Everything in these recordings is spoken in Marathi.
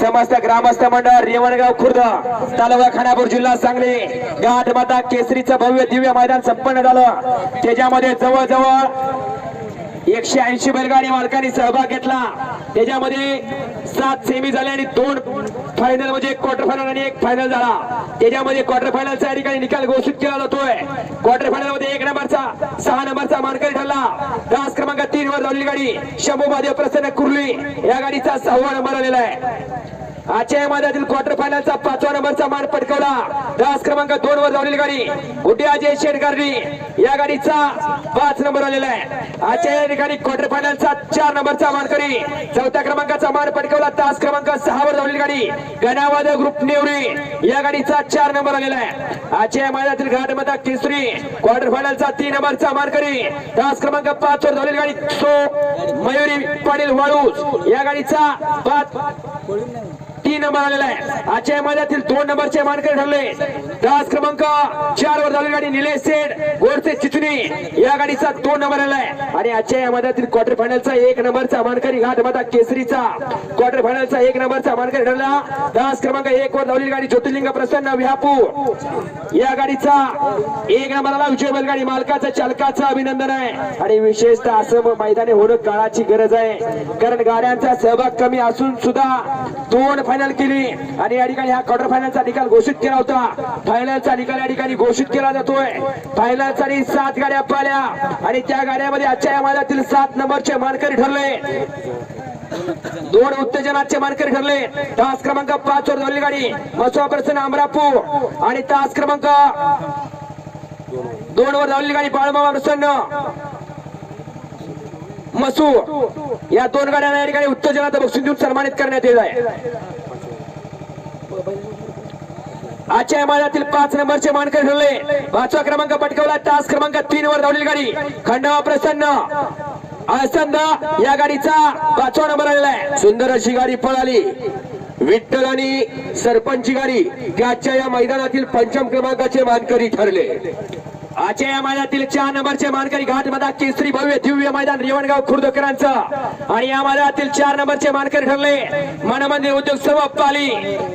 समस्त ग्रामस्थ मंडळ रेवणगाव खुर्द तालुका खानापूर जिल्हा सांगली घाट माता केसरीचं भव्य दिव्य मैदान संपन्न झालं. त्याच्यामध्ये जवळजवळ एकशे ऐंशी बैलगाडी मालकांनी सहभाग घेतला. त्याच्यामध्ये सात सेमी झाले आणि दोन फायनल म्हणजे एक क्वार्टर फायनल आणि एक फायनल झाला. त्याच्यामध्ये क्वार्टर फायनलचा ठिकाणी निकाल घोषित केला जातोय. क्वार्टर फायनलमध्ये एक नंबरचा सहा नंबरचा मानकरी ठरला तास क्रमांक तीन वर धावलेली गाडी शंभू महादेव प्रसन्न कुर्ली या गाडीचा सहावा नंबर आलेला आहे. आजच्या या मैदानातील क्वार्टर फायनलचा पाचवा नंबरचा मान पटकवला. दास क्रमांक दोन वर धावलेली गाडी गुड्डी अजय शेटकर्णी या गाडीचा पाच नंबर आलेला आहे. आजच्या या ठिकाणी क्वार्टर फायनलचा चार नंबरचा मानकरी चौथ्या क्रमांकाचा मान पटकवला. तास क्रमांक सहा वर धावलेली गाडी गणावाद ग्रुप नेवरी या गाडीचा चार नंबर आलेला आहे. आजच्या या मैदानातील मधा तिसरी. क्वार्टर फायनलचा तीन नंबरचा मानकरी तास क्रमांक पाच वर धावलेली गाडी सो मयुरी पाटील वाळूस या गाडीचा पाच तीन नंबर आलेला आहे. आजच्या मैदानातील दोन नंबरचे मानकरी ठरले. तास क्रमांक चार वर झाली गाडी निलेश सेठ गोडसे चितनी या गाडीचा दोन नंबर आलेला आहे. आणि आजच्या या मैदानातील क्वार्टर फायनलचा एक नंबरचा मानकरी घाटमाता केसरीचा. क्वार्टर फायनलचा एक नंबरचा मानकरी ठरला. तास क्रमांक एक वर धावलेली गाडी ज्योतिर्लिंग प्रसन्न व्यापू या गाडीचा एक नंबरला विजय बैलगाडी मालकाचा चालकाचं अभिनंदन आहे. आणि विशेषतः असं मैदानी होणं काळाची गरज आहे. कारण गाड्यांचा सहभाग कमी असून सुद्धा दोन फायनल केली. आणि या ठिकाणी हा क्वार्टर फायनलचा निकाल घोषित केला होता. फायनलचा निकाल या ठिकाणी घोषित केला जातोय. फायनलचा आणि सात गाड्या पाल्या. आणि त्या गाड्यामध्ये आजच्या या मैदानातील सात नंबरचे मानकरी ठरले. दोन उत्तेजनाचे मानकरी ठरले. तास क्रमांक पाच वर धावलेली गाडी मसुआ प्रसन्न अमरापूर. आणि तास क्रमांक दोन वर धावली गाडी बाळमामा प्रसन्न. मसू या दोन गाड्यांना या ठिकाणी उत्तेजनाचं बक्षीस देऊन सन्मानित करण्यात येत आहे. आजच्या या मैदानातील पाच नंबरचे मानकरी ठरले. पाचवा क्रमांक पटकवला. तास क्रमांक तीन वर धावलेली गाडी. खंडवा प्रसन्न. असंद या गाडीचा पाचवा नंबर आलेला आहे. सुंदर अशी गाडी पळाली. विठ्ठल आणि सरपंच गाडी. त्याच्या या मैदानातील पंचम क्रमांकाचे मानकरी ठरले. आजच्या या मैदानातील चार नंबरचे मानकरी घाट मधा केसरी भव्य दिव्य मैदान रेवणगाव खुर्दकरांचं. आणि या मैदानातील चार नंबरचे मानकरी ठरले मनमंदिर उद्योग पाली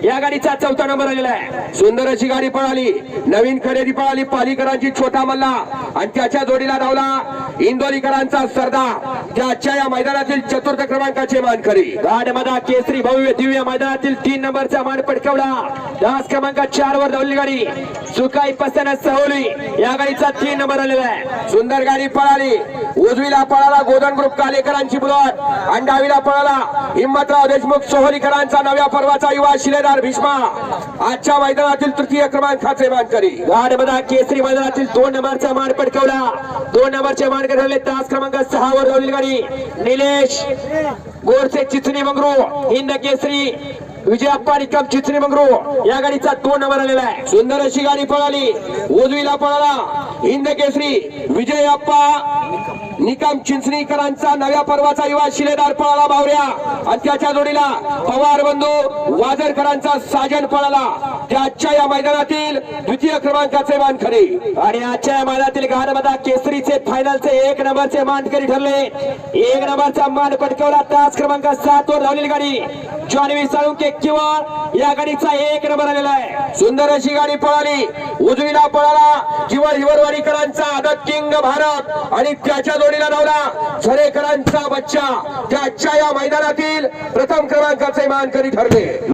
या गाडीचा चौथा नंबर आलेला आहे. सुंदर अशी गाडी पळाली. नवीन खरेदी पळाली. पालीकरांची छोटा मल्ला. आणि त्याच्या जोडीला धावला इंदोरीकरांचा सरदार त्याच्या या मैदानातील चतुर्थ क्रमांकाचे मानकरी. घाट मधा केसरी भव्य दिव्य मैदानातील तीन नंबरचा मान पटकावला दास क्रमांक चार वर धावली गाडी. सुकाई पसना सहवली या गाडीचा तीन नंबर आलेला आहे. सुंदर गाडी पळाली. उजवीला पळाला गोदन ग्रुप कालेकरांची बुलट अंडावीला पळाला हिम्मतराव देशमुख सोहरीकरांचा नव्या पर्वाचा युवा शिलेदार भीष्मा. आजच्या मैदानातील तृतीय क्रमांकाचे मानकरी. गाडमधा केसरी मैदानातील दोन नंबरचा मान पटकवला दोन नंबरचे मानकरी झाले तास क्रमांक सहा वर धावली गाडी. निलेश गोडसे चिचणी मंगरू हिंद केसरी विजयाप्पा निकम चिचणी मंगरू या गाडीचा दोन नंबर आलेला आहे. सुंदर अशी गाडी पळाली. उजवीला पळाला. हिंद केसरी. विजयाप्पा निकम चिंचणीकरांचा नव्या पर्वाचा युवा शिलेदार पळाला बावऱ्या. आणि त्याच्या जोडीला पवार बंधू वाजरकरांचा साजन पळाला. त्याच्या या मैदानातील द्वितीय क्रमांकाचे मानकरी. आणि आजच्या या मैदानातील गाडमधा केसरीचे फायनलचे एक नंबरचे मानकरी ठरले. एक नंबरचा मान पटकावला तास क्रमांक सात वर धावलेली गाडी. जॉनवी साळुंके किंवा या गाडीचा एक नंबर आलेला आहे. सुंदर अशी गाडी पळाली. उजवीला पळाला जीवन हिवरवाडीकरांचा आदत किंग भारत. आणि त्याच्या जोडीला धावला झरेकरांचा बच्चा त्याच्या या मैदानातील प्रथम क्रमांकाचे मानकरी ठरले.